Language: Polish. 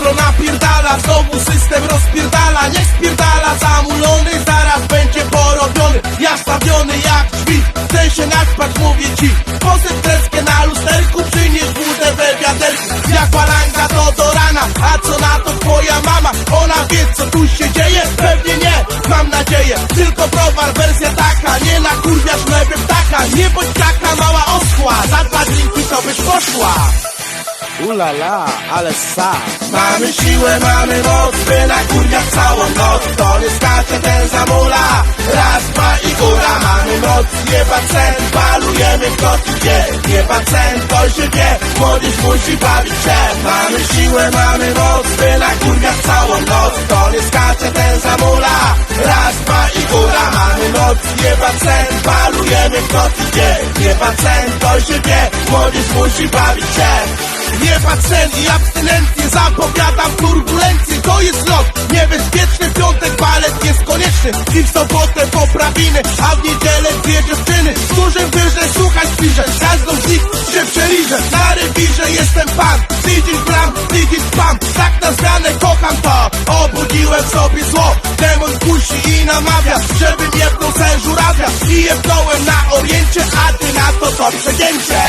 ostro napierdala Znowu system rozpierdala. Nie spierdala zamulony Zaraz będzie porobiony. Ja stawiony jak drzwi Chcę się naćpać mówię ci. Posyp kreskę na lusterku Przynieś budę we wiaderku. Jak balanga to do rana A co na to twoja mama? Ona wie co tu się dzieje? Pewnie nie, mam nadzieję. Tylko browar wersja taka Nie nakurwiasz lewy ptaka. Nie bądź taka mała oschła Za dwa drinki to byś poszła. Ulala, ale sad. Mamy siłę, mamy moc, by nakurwiać całą noc. To nie skacze ten zamula Raz, dwa i góra. Mamy moc, jeba cen Balujemy w kot i gdzie Jeba cen, to się wie Młodzież musi bawić się. Mamy siłę, mamy moc, by nakurwiać całą noc. To nie skacze ten zamula Raz, dwa i góra. Mamy moc, jeba cen Balujemy w kot i gdzie Jeba cen, to się wie Młodzież musi bawić się. Nie ma cen i abstynencję dwie dziewczyny Którzy wyżej słuchać bliżej Każdą z nich się przeliżę. Na rewirze jestem pan. Tydzień bram, tydzień spam. Tak na zmianę kocham to. Obudziłem sobie zło. Demon kusi i namawia Żebym jebnął sen żurawia I jebnąłem na oriencie A ty na to to przegięcie